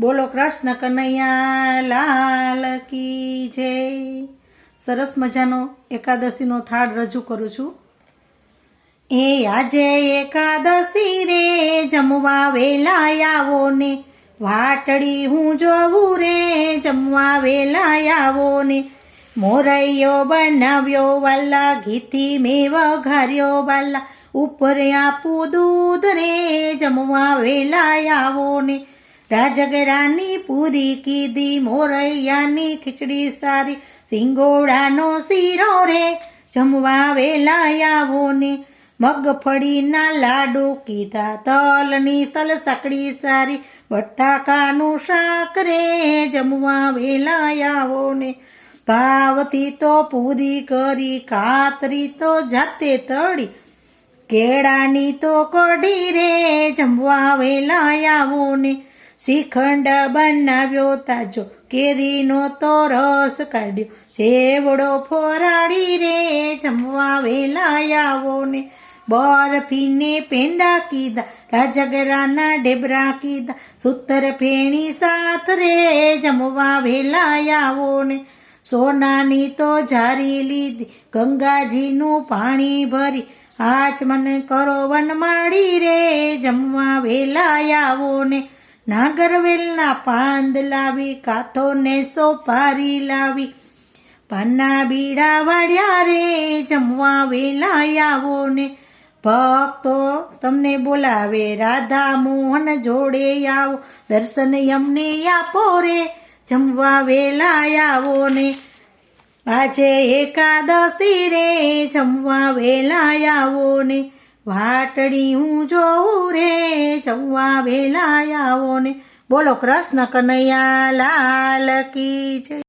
બોલો કૃષ્ણ કનૈયા લાલ કી જય. સરસ મજાનો એકાદશીનો થાળ રજૂ કરું છું. એ આજે એકાદશી રે, જમવા વેલા આવો ને. વાટડી હું જોવું રે, જમવા વેલા આવો ને. મોરૈયો બનાવ્યો વાલા, ઘીથી મેં વઘાર્યો વાલા. ઉપર આપું દૂધ રે, જમવા વેલા આવો ને. રાજગરાની પૂરી કીધી, મોરૈયાની ખીચડી સારી, સિંગોડાનો શીરો રે, જમવા વેલા ને મગફળીના લાડુ કીધા, તલની તલ સકડી સારી, બટાકાનું શાક રે, જમવા વેલા આવો ને ભાવથી તો પૂરી કરી કાતરી તો જાતે તળી, કેળાની તો કઢી રે, જમવા વેલા આવો ને શ્રીખંડ બનાવ્યો તાજો. કેરીનો તો રસ કાઢ્યો. ચેવડો ફોરાડી રે, જમવા વેલા આવો ને. બરફીને પેંડા કીધા, રાજગરાના ડેબરા કીધા. સૂતર ફેણી સાથ રે, જમવા વેલા ને. સોનાની તો જારી લીધી, ગંગાજીનું પાણી ભરી. આચ મને કરો વનમાળી રે, જમવા વેલા આવો ને. નાગરવેલના પાંદ લાવી કાથો ને સોપારી લાવી. પાના બીડા વાળ્યા રે, જમવા વેલા આવો ને. ભક્તો તમને બોલાવે, રાધા મોહન જોડે આવો. દર્શન અમને આપો રે, જમવા વેલા આવો ને. આજે એકાદશી રે, જમવા વેલા આવો ને. વાટડી હું જોઉં રે જવા વેલા આવો ને બોલો કૃષ્ણ કનૈયા લાલ કી જય.